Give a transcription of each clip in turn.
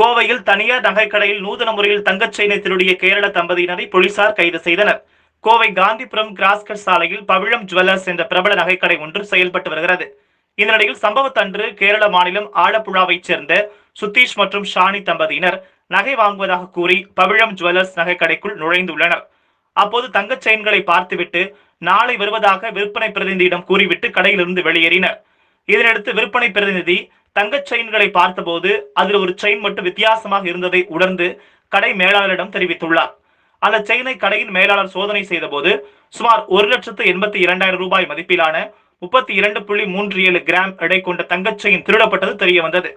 கோவையில் தனியார் நகைக்கடையில் நூதன முறையில் தங்கச் செயினை திருடிய கேரள தம்பதியினரை போலீசார் கைது செய்தனர். கோவை காந்திபுரம் கிராஸ்கட் சாலையில் பவிழம் ஜுவல்லர்ஸ் என்ற பிரபல நகைக்கடை ஒன்று செயல்பட்டு வருகிறது. இந்த நிலையில் சம்பவத்தன்று கேரள மாநிலம் ஆலப்புழாவைச் சேர்ந்த சுதீஷ் மற்றும் ஷானி தம்பதியினர் நகை வாங்குவதாக கூறி பவிழம் ஜுவல்லர்ஸ் நகைக்கடைக்குள் நுழைந்துள்ளனர். அப்போது தங்கச் செயின்களை பார்த்துவிட்டு நாளை வருவதாக விற்பனை பிரதிநிதியிடம் கூறிவிட்டு கடையிலிருந்து வெளியேறினர். இதனையடுத்து விற்பனை பிரதிநிதி தங்கச் செயின்களை பார்த்தபோது அதில் ஒரு செயின் மட்டும் வித்தியாசமாக இருந்ததை உணர்ந்து கடை மேலாளரிடம் தெரிவித்துள்ளார். அந்த செயினை கடையின் மேலாளர் சோதனை செய்தபோது சுமார் ஒரு லட்சத்து எண்பத்தி இரண்டாயிரம் ரூபாய் மதிப்பிலான முப்பத்தி இரண்டு புள்ளி மூன்று ஏழு கிராம் எடை கொண்ட தங்கச் செயின் திருடப்பட்டது தெரிய வந்தது.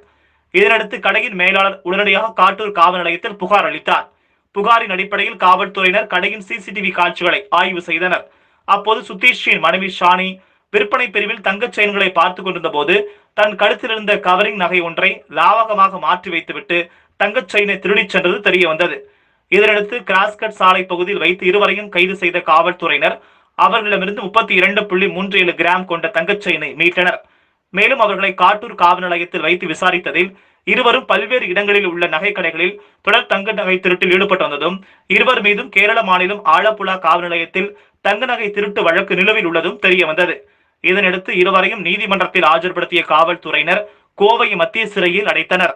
இதனடுத்து கடையின் மேலாளர் உடனடியாக காட்டூர் காவல் நிலையத்தில் புகார் அளித்தார். புகாரின் அடிப்படையில் காவல்துறையினர் கடையின் சிசிடிவி காட்சிகளை ஆய்வு செய்தனர். அப்போது சுதீஷின் மனைவி ஷானி விற்பனை பிரிவில் தங்கச் செயின்களை பார்த்து கொண்டிருந்த போது தன் கழுத்தில் இருந்த கவரிங் நகை ஒன்றை லாவகமாக மாற்றி வைத்துவிட்டு தங்கச் செயினை திருடிச் சென்றது தெரிய வந்தது. இதனடுத்து கிராஸ்கட் சாலை பகுதியில் வைத்து இருவரையும் கைது செய்த காவல்துறையினர் அவர்களிடமிருந்து முப்பத்தி இரண்டு புள்ளி மூன்று ஏழு கிராம் கொண்ட தங்கச் செயினை மீட்டனர். மேலும் அவர்களை காட்டூர் காவல் நிலையத்தில் வைத்து விசாரித்ததில் இருவரும் பல்வேறு இடங்களில் உள்ள நகைக்கடைகளில் தொடர் தங்க நகை திருட்டில் ஈடுபட்டு வந்ததும் இருவர் மீதும் கேரள மாநிலம் ஆலப்புழா காவல் நிலையத்தில் தங்க நகை திருட்டு வழக்கு நிலுவையில் உள்ளதும் தெரிய வந்தது. இதனையடுத்து இருவரையும் நீதிமன்றத்தில் ஆஜர்படுத்திய காவல்துறையினர் கோவை மத்திய சிறையில் அடைத்தனர்.